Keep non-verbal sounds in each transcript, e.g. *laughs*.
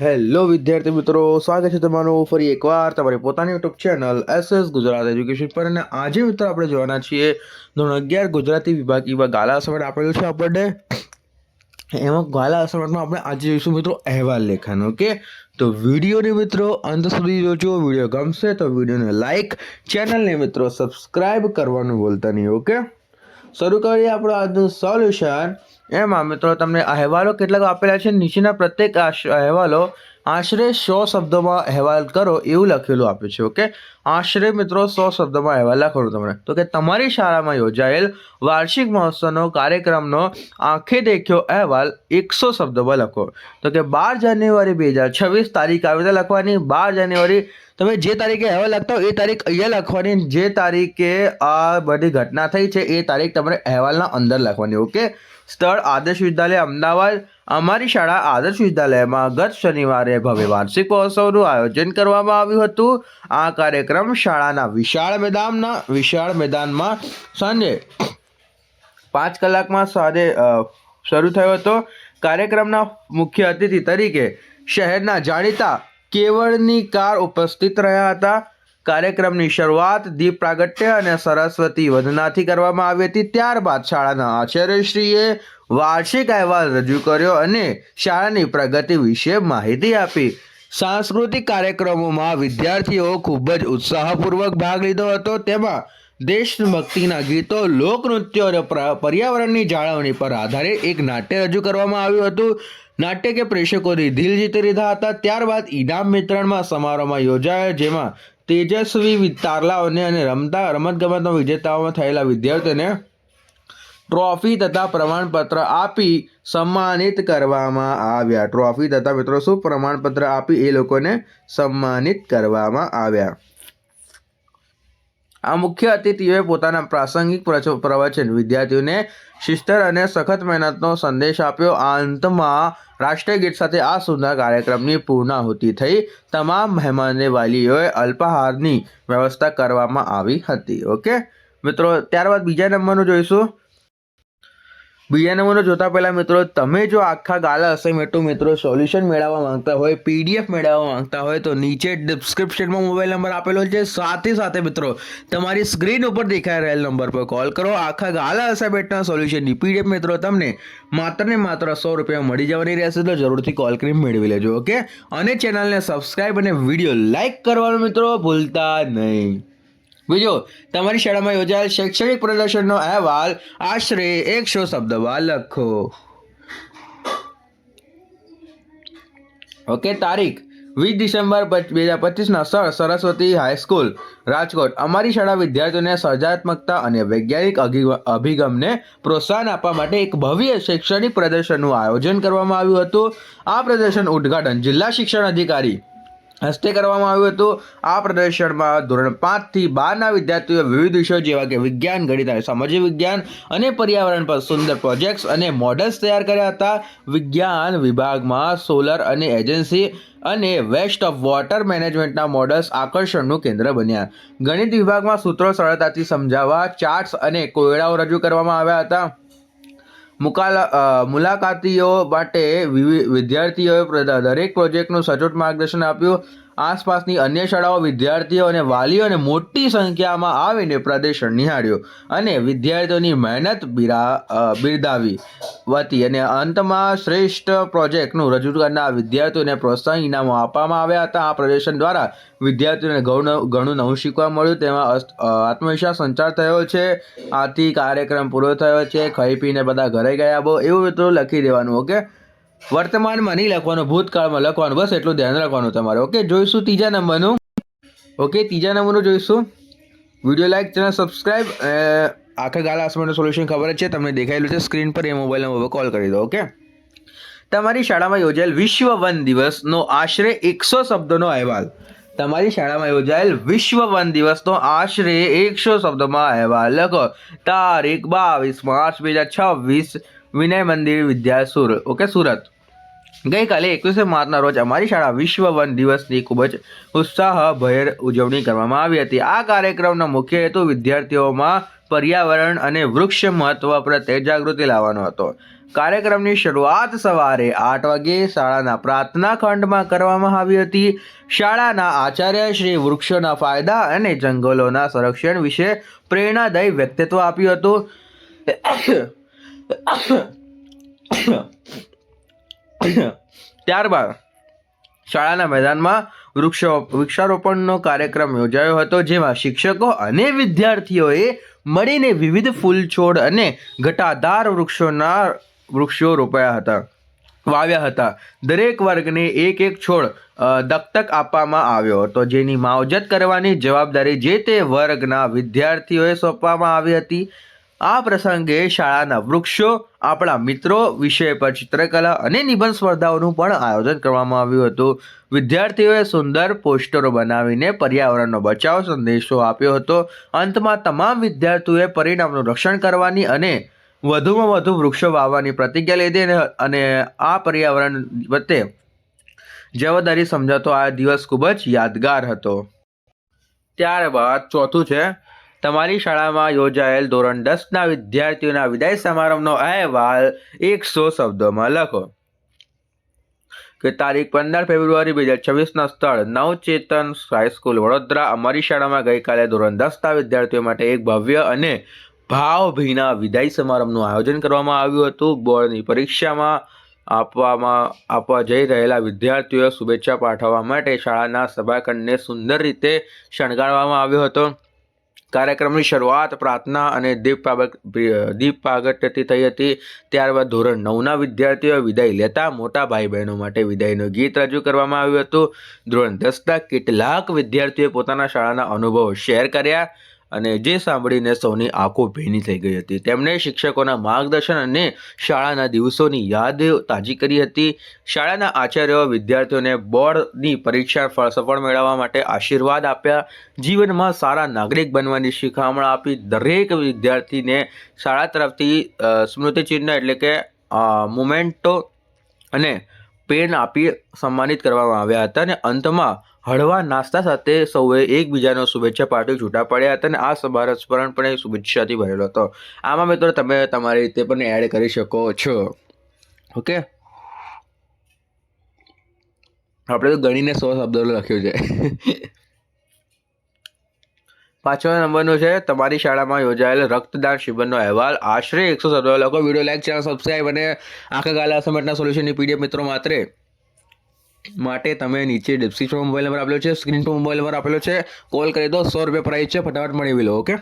Hello વિદ્યાર્થી મિત્રો, સ્વાગત છે તમારું ફરી એકવાર તમારી પોતાની YouTube channel SS Gujarat education પર. અને આજે મિત્રો આપણે જોવાના છીએ ધોરણ અગિયાર ગુજરાતી વિભાગ એવા ગાલા અસાઇનમેન્ટ આપેલું છે આપણને. એમાં ગાલા અસાઇનમેન્ટમાં આપણે આજે જોઈશું મિત્રો અહેવાલ લેખન, ઓકે? તો વિડીયોને મિત્રો અંત સુધી જોજો, વીડિયો ગમશે તો વિડીયોને લાઇક ચેનલને મિત્રો સબસ્ક્રાઈબ કરવાનું ભૂલતા નહીં, ઓકે? શરૂ કરીએ આપણું આજનું સોલ્યુશન. એમાં મિત્રો, તમને અહેવાલો કેટલાક આપેલા છે? નીચેના પ્રત્યેક અહેવાલો આશરે સો શબ્દોમાં અહેવાલ કરો એવું લખેલું આપ્યું છે, ઓકે? આશરે, મિત્રો, સો શબ્દોમાં અહેવાલ લખો તમને. તો કે તમારી શાળામાં યોજાયેલ વાર્ષિક મહોત્સવનો કાર્યક્રમનો આંખે દેખ્યો અહેવાલ એકસો શબ્દોમાં લખો. તો કે બાર જાન્યુઆરી બે હજાર છવ્વીસ તારીખ આવી રીતે લખવાની, બાર જાન્યુઆરી, તમે જે તારીખે અહેવાલ લખતા હો એ તારીખ અહીંયા લખવાની, જે તારીખે આ બધી ઘટના થઈ છે એ તારીખ તમારે અહેવાલના અંદર લખવાની, ઓકે? સ્થળ આદર્શ વિદ્યાલય અમદાવાદ. અમારી શાળા આદર્શ વિદ્યાલયમાં ગત શનિવારે ભવ્ય વાર્ષિક મહોત્સવનું આયોજન કરવામાં આવ્યું હતું. આ કાર્યક્રમ શાળાના વિશાળ મેદાનના, વિશાળ મેદાનમાં સાંજે પાંચ કલાકમાં સાંજે શરૂ થયો હતો. કાર્યક્રમના મુખ્ય અતિથિ તરીકે શહેરના જાણીતા કેવળની કાર ઉપસ્થિત રહ્યા હતા. કાર્યક્રમની શરૂઆત દીપ પ્રાગટ્ય અને સરસ્વતી વંદનાથી કરવામાં આવી હતી. ત્યારબાદ શાળાના આચાર્યશ્રીએ વાર્ષિક અહેવાલ રજૂ કર્યો અને શાળાની પ્રગતિ વિશે માહિતી આપી. સાંસ્કૃતિક કાર્યક્રમોમાં વિદ્યાર્થીઓ ખૂબ જ ઉત્સાહપૂર્વક ભાગ લીધો હતો. તેમાં દેશભક્તિના ગીતો, લોકનૃત્યો અને પર્યાવરણની જાળવણી પર આધારિત એક નાટ્ય રજૂ કરવામાં આવ્યું હતું. નાટ્ય કે પ્રેક્ષકોની દિલ જીતી લીધા હતા. ત્યારબાદ ઇનામ વિતરણમાં સમારોહમાં યોજાયો, જેમાં તેજસ્વી તારલાઓને અને રમતા રમતગમતના વિજેતાઓમાં થયેલા વિદ્યાર્થીઓને ટ્રોફી તથા પ્રમાણપત્ર આપી સન્માનિત કરવામાં આવ્યા. ટ્રોફી તથા મિત્રો, શું પ્રમાણપત્ર આપી એ લોકોને સન્માનિત કરવામાં આવ્યા? આ મુખ્ય અતિથિઓએ પોતાના પ્રાસંગિક પ્રવચન વિદ્યાર્થીઓને શિસ્તર અને સખત મહેનતનો સંદેશ આપ્યો. આ અંતમાં રાષ્ટ્રીય ગીત સાથે આ સુંદર કાર્યક્રમની પૂર્ણાહુતિ થઈ. તમામ મહેમાનને વાલીઓએ અલ્પાહારની વ્યવસ્થા કરવામાં આવી હતી. ઓકે? મિત્રો, ત્યારબાદ બીજા નંબરનું જોઈશું. બીજા નંબરનો જોતા પહેલા મિત્રો, તમે જો આખા ગાલા અસાઇનમેન્ટનું મિત્રો સોલ્યુશન મેળવવા માંગતા હોય પીડીએફ મેળવવા માંગતા હોય, તો નીચે ડિસ્ક્રિપ્શનમાં મોબાઈલ નંબર આપેલો છે. સાથે સાથે મિત્રો, તમારી સ્ક્રીન ઉપર દેખાઈ રહેલ નંબર પર કોલ કરો. આખા ગાલા અસાઇનમેન્ટના સોલ્યુશનની પીડીએફ મિત્રો, તમને માત્ર ને માત્ર સો રૂપિયા મળી જવાની રહેશે, તો જરૂરથી કોલ કરી મેળવી લેજો ઓકે અને ચેનલને સબસ્ક્રાઈબ અને વીડિયો લાઇક કરવાનું મિત્રો, ભૂલતા નહીં. બીજું, તમારી શાળામાં યોજાયેલ શૈક્ષણિક પ્રદર્શનનો અહેવાલ આશરે એકસો શબ્દમાં લખો. ઓકે, તારીખ, વીસ ડિસેમ્બર બે હજાર પચીસના સર, સરસ્વતી હાઈસ્કૂલ, રાજકોટ. અમારી શાળા વિદ્યાર્થીઓને સર્જનાત્મકતા અને વૈજ્ઞાનિક અભિગમને પ્રોત્સાહન આપવા માટે એક ભવ્ય શૈક્ષણિક પ્રદર્શનનું આયોજન કરવામાં આવ્યું હતું. આ પ્રદર્શન ઉદ્ઘાટન જિલ્લા શિક્ષણ અધિકારી હસ્તે કરવામાં આવ્યું હતું. આ પ્રદર્શનમાં ધોરણ પાંચથી બારના વિદ્યાર્થીઓ વિવિધ વિષયો જેવા કે વિજ્ઞાન, ગણિત અને સામાજિક વિજ્ઞાન અને પર્યાવરણ પર સુંદર પ્રોજેક્ટ્સ અને મોડલ્સ તૈયાર કર્યા હતા. વિજ્ઞાન વિભાગમાં સોલર અને એજન્સી અને વેસ્ટ ઓફ વોટર મેનેજમેન્ટના મોડલ્સ આકર્ષણનું કેન્દ્ર બન્યા. ગણિત વિભાગમાં સૂત્રો સરળતાથી સમજાવવા ચાર્ટ્સ અને કોયડાઓ રજૂ કરવામાં આવ્યા હતા. મુકાલા મુલાકાતીઓ માટે વિદ્યાર્થીઓએ દરેક પ્રોજેક્ટનું સચોટ માર્ગદર્શન આપ્યું. આસપાસની અન્ય શાળાઓ વિદ્યાર્થીઓ અને વાલીઓને મોટી સંખ્યામાં આવીને પ્રદર્શન નિહાળ્યું અને વિદ્યાર્થીઓની મહેનત બિરા બિરદાવી હતી અને અંતમાં શ્રેષ્ઠ પ્રોજેક્ટનું રજૂ કરનાર વિદ્યાર્થીઓને પ્રોત્સાહન ઇનામો આપવામાં આવ્યા હતા. આ પ્રદર્શન દ્વારા વિદ્યાર્થીઓને ઘણું ઘણું નવું શીખવા મળ્યું. તેમાં આત્મવિશ્વાસ સંચાર થયો છે. આથી કાર્યક્રમ પૂરો થયો છે. ખાઈ પીને બધા ઘરે ગયા બહુ. એવું મિત્રો લખી દેવાનું ઓકે વર્તમાનમાં નહીં લખવાનું, ભૂતકાળમાં લખવાનું, બસ એટલું ધ્યાન રાખવાનું તમારે. ઓકે જોઈશું ત્રીજા નંબરનું. ઓકે ત્રીજા નંબરનું જોઈશું. વીડિયો લાઈક ચેનલ સબસ્ક્રાઈબ આખા ગાલા આસમાનનું સોલ્યુશન ખબર જ છે. તમને દેખાયેલું છે સ્ક્રીન પર એ મોબાઈલ નંબર કોલ કરી દો ઓકે તમારી શાળામાં યોજાયેલ વિશ્વ વન દિવસનો આશરે એકસો શબ્દોનો અહેવાલ. તમારી શાળામાં યોજાયેલ વિશ્વ વન દિવસનો આશરે એકસો શબ્દોમાં અહેવાલ લખો. તારીખ બાવીસ માર્ચ બે હજાર છવ્વીસ, વિનય મંદિર, વિદ્યા સુર. ઓકે સુરત. ગઈકાલે એકવીસમી માર્ચના રોજ અમારી શાળા વિશ્વ વન દિવસની ખૂબ જ ઉત્સાહભેર ઉજવણી કરવામાં આવી હતી. આ કાર્યક્રમનો મુખ્ય હેતુ વિદ્યાર્થીઓમાં પર્યાવરણ અને વૃક્ષ મહત્વ પ્રત્યે જાગૃતિ લાવવાનો હતો. કાર્યક્રમની શરૂઆત સવારે આઠ વાગે શાળાના પ્રાર્થના ખંડમાં કરવામાં આવી હતી. શાળાના આચાર્ય શ્રી વૃક્ષોના ફાયદા અને જંગલોના સંરક્ષણ વિશે પ્રેરણાદાયી વ્યક્તિત્વ આપ્યું હતું. ત્યારબાદ શાળાના મેદાનમાં વૃક્ષો, વૃક્ષારોપણનો કાર્યક્રમ યોજાયો હતો, જેમાં શિક્ષકો અને વિદ્યાર્થીઓએ મળીને વિવિધ ફૂલ છોડ અને ઘટાદાર વૃક્ષોના, વૃક્ષો રોપાયા હતા, વાવ્યા હતા. દરેક વર્ગને એક એક છોડ દત્તક આપવામાં આવ્યો હતો, જેની માવજત કરવાની જવાબદારી જે તે વર્ગના વિદ્યાર્થીઓએ સોંપવામાં આવી હતી. આ પ્રસંગે શાળાના વૃક્ષો, આપણા મિત્રો વિષય પર ચિત્રકલા અને નિબંધ સ્પર્ધાઓનું પણ આયોજન કરવામાં આવ્યું હતું. વિદ્યાર્થીઓએ સુંદર પોસ્ટરો બનાવીને પર્યાવરણનો બચાવ સંદેશો આપ્યો હતો. અંતમાં તમામ વિદ્યાર્થીઓએ પરિણામનું રક્ષણ કરવાની અને વધુમાં વધુ વૃક્ષો વાવવાની પ્રતિજ્ઞા લીધી અને આ પર્યાવરણ વચ્ચે જવાબદારી સમજાતો આ દિવસ ખૂબ જ યાદગાર હતો. ત્યારબાદ ચોથું છે તમારી શાળામાં યોજાયેલ ધોરણ દસના વિદ્યાર્થીઓના વિદાય સમારંભનો અહેવાલ એકસો શબ્દોમાં લખો. કે તારીખ પંદર ફેબ્રુઆરી બે હજાર છવ્વીસના સ્થળ નવચેતન હાઈસ્કૂલ વડોદરા અમારી શાળામાં ગઈકાલે ધોરણ દસના વિદ્યાર્થીઓ માટે એક ભવ્ય અને ભાવભીના વિદાય સમારંભનું આયોજન કરવામાં આવ્યું હતું. બોર્ડની પરીક્ષામાં આપવામાં, આપવા જઈ રહેલા વિદ્યાર્થીઓએ શુભેચ્છા પાઠવવા માટે શાળાના સભાખંડને સુંદર રીતે શણગારવામાં આવ્યો હતો. કાર્યક્રમની શરૂઆત પ્રાર્થના અને દીપ પાગટ થઈ હતી. ત્યારબાદ ધોરણ નવના વિદ્યાર્થીઓએ વિદાય લેતા મોટા ભાઈ બહેનો માટે વિદાયનું ગીત રજૂ કરવામાં આવ્યું હતું. ધોરણ દસના કેટલાક વિદ્યાર્થીઓએ પોતાના શાળાના અનુભવો શેર કર્યા. અને જે સાંભળીને સૌની આંખો ભીની થઈ ગઈ હતી. તેમણે શિક્ષકોના માર્ગદર્શન અને શાળાના દિવસોની યાદ તાજી કરી હતી. શાળાના આચાર્યો વિદ્યાર્થીઓને બોર્ડની પરીક્ષા ફળ સફળ મેળવવા માટે આશીર્વાદ આપ્યા. જીવનમાં સારા નાગરિક બનવાની શિખામણ આપી દરેક વિદ્યાર્થીને શાળા તરફથી સ્મૃતિચિહ્ન એટલે કે મુમેન્ટો અને પેન આપી સન્માનિત કરવામાં આવ્યા હતા અને અંતમાં હળવા નાસ્તા સાથે સૌએ એકબીજાનો શુભેચ્છા પાઠવી છૂટા પડ્યા હતા અને આ સમારોહ સ્મરણ પણ શુભેચ્છાથી ભરેલો હતો. આમાં મિત્રો તમે તમારી રીતે પણ એડ કરી શકો છો. ઓકે આપણે તો ગણીને સો શબ્દો લખ્યું છે. *laughs* પાંચમા નંબરનો છે, તમારી શાળામાં યોજાયેલ રક્તદાન શિબિરનો અહેવાલ. આશરે એકસો સત્તર લોકો વીડિયો લાઈક ચેનલ સબસ્ક્રાઈબ અને આખા ગાલા સમેટના સોલ્યુશનની પીડીએફ મિત્રો માત્ર માટે તમે નીચે ડિસ્ક્રિપ્શન મોબાઈલ નંબર આપેલો છે સ્ક્રીન પર મોબાઈલ નંબર આપેલો છે. કોલ કરી દો, સો રૂપિયા પ્રાઇસ છે, ફટાફટ મળી લો ઓકે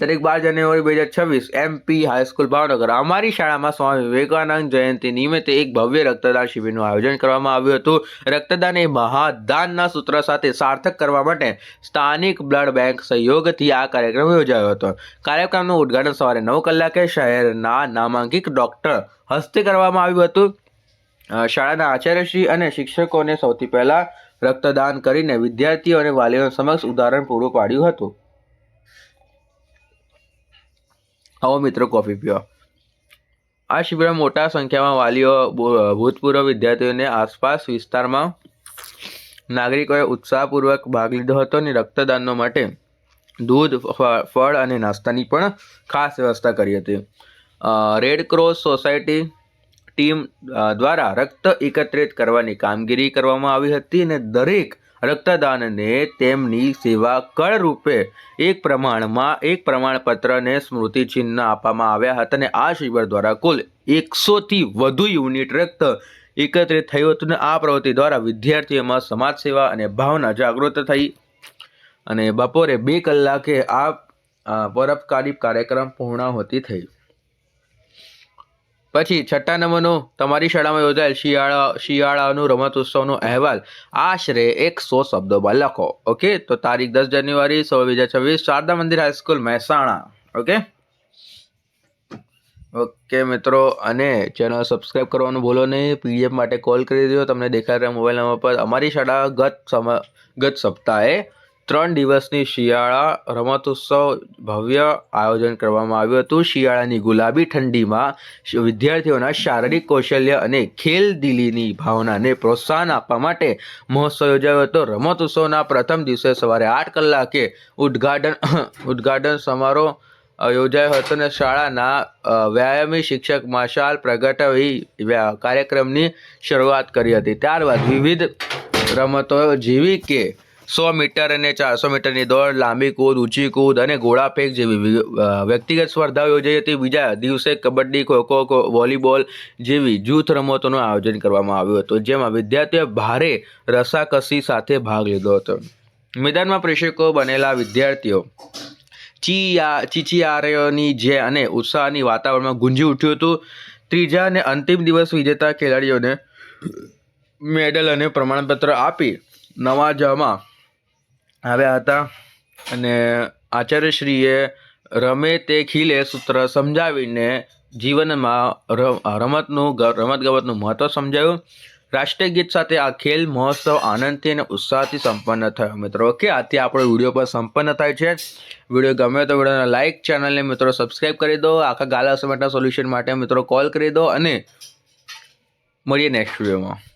તારીખ બાર જાન્યુઆરી બે હજાર છવ્વીસ એમપી હાઈસ્કૂલ ભાવનગર. અમારી શાળામાં સ્વામી વિવેકાનંદ જયંતિ નિમિત્તે એક ભવ્ય રક્તદાન શિબિરનું આયોજન કરવામાં આવ્યું હતું. રક્તદાન એ મહાદાનના સૂત્ર સાથે સાર્થક કરવા માટે સ્થાનિક બ્લડ બેંક સહયોગથી આ કાર્યક્રમ યોજાયો હતો. કાર્યક્રમનું ઉદ્ઘાટન સવારે નવ કલાકે શહેરના નામાંકિત ડોક્ટર હસ્તે કરવામાં આવ્યું હતું. શાળાના આચાર્યશ્રી અને શિક્ષકોને સૌથી પહેલાં રક્તદાન કરીને વિદ્યાર્થીઓ અને વાલીઓ સમક્ષ ઉદાહરણ પૂરું પાડ્યું હતું. આવો મિત્રો, કોફી પીવા આ શિબિરમાં મોટા સંખ્યામાં વાલીઓ ભૂતપૂર્વ વિદ્યાર્થીઓને આસપાસ વિસ્તારમાં નાગરિકોએ ઉત્સાહપૂર્વક ભાગ લીધો હતો અને રક્તદાનનો માટે દૂધ ફળ અને નાસ્તાની પણ ખાસ વ્યવસ્થા કરી હતી. રેડ ક્રોસ સોસાયટી ટીમ દ્વારા રક્ત એકત્રિત કરવાની કામગીરી કરવામાં આવી હતી અને દરેક રક્તદાનને તેમની સેવા કળ રૂપે એક પ્રમાણમાં એક પ્રમાણપત્રને સ્મૃતિચિહ્ન આપવામાં આવ્યા હતા અને આ શિબિર દ્વારા કુલ એકસોથી વધુ યુનિટ રક્ત એકત્રિત થયું હતું અને આ પ્રવૃત્તિ દ્વારા વિદ્યાર્થીઓમાં સમાજ સેવા અને ભાવના જાગૃત થઈ. અને બપોરે બે કલાકે આ પરોપકારી કાર્યક્રમ પૂર્ણાહુતિ થઈ. પછી છઠ્ઠા નંબરનો તમારી શાળામાં યોજાયેલ શિયાળા, શિયાળાનું રમત ઉત્સવનો અહેવાલ આશરે એકસો શબ્દોમાં લખો, ઓકે? તો તારીખ દસ જાન્યુઆરી સો બે છવ્વીસ, શારદા મંદિર હાઈસ્કૂલ, મહેસાણા, ઓકે? ઓકે મિત્રો, અને ચેનલ સબસ્ક્રાઇબ કરવાનું ભૂલો નહીં, પીડીએફ માટે કોલ કરી દો તમને દેખાય રહ્યા મોબાઈલ નંબર પર. અમારી શાળા ગત સમ, ગત સપ્તાહે ત્રણ દિવસની શિયાળા રમતોત્સવ ભવ્ય આયોજન કરવામાં આવ્યું હતું. શિયાળાની ગુલાબી ઠંડીમાં વિદ્યાર્થીઓના શારીરિક કૌશલ્ય અને ખેલદિલીની ભાવનાને પ્રોત્સાહન આપવા માટે મહોત્સવ યોજાયો હતો. રમતોત્સવના પ્રથમ દિવસે સવારે આઠ કલાકે ઉદ્ઘાટન *coughs* ઉદ્ઘાટન સમારોહ યોજાયો હતો અને શાળાના વ્યાયામી શિક્ષક માશાલ પ્રગટાવી કાર્યક્રમની શરૂઆત કરી હતી. ત્યારબાદ વિવિધ રમતો જેવી કે સો મીટર અને ચારસો મીટરની દોડ, લાંબી કૂદ, ઊંચી કૂદ અને ગોળા ફેંક જેવી વ્યક્તિગત સ્પર્ધાઓ યોજાઈ હતી. બીજા દિવસે કબડ્ડી ખોખો વોલીબોલ જેવી જૂથ રમતોનું આયોજન કરવામાં આવ્યું હતું, જેમાં વિદ્યાર્થીઓએ ભારે રસાકસી સાથે ભાગ લીધો હતો. મેદાનમાં પ્રેક્ષકો બનેલા વિદ્યાર્થીઓ ચીયા, ચીચિયારીઓની જે અને ઉત્સાહની વાતાવરણમાં ગુંજી ઉઠ્યું હતું. ત્રીજા અને અંતિમ દિવસ વિજેતા ખેલાડીઓને મેડલ અને પ્રમાણપત્ર આપી નવાજવામાં આવ્યા હતા અને આચાર્યશ્રીએ રમે તે ખીલે સૂત્ર સમજાવીને જીવનમાં રમતનું રમતગમતનું મહત્ત્વ સમજાવ્યું રાષ્ટ્રીય ગીત સાથે આ ખેલ, મહોત્સવ આનંદથી અને ઉત્સાહથી સંપન્ન થયો. મિત્રો, ઓકે? આથી આપણો વીડિયો પર સંપન્ન થાય છે. વીડિયો ગમે તો વિડીયોને લાઇક ચેનલને મિત્રો સબસ્ક્રાઈબ કરી દો. આખા ગાલા સમેટના સોલ્યુશન માટે મિત્રો કોલ કરી દો અને મળીએ નેક્સ્ટ વિડીયોમાં.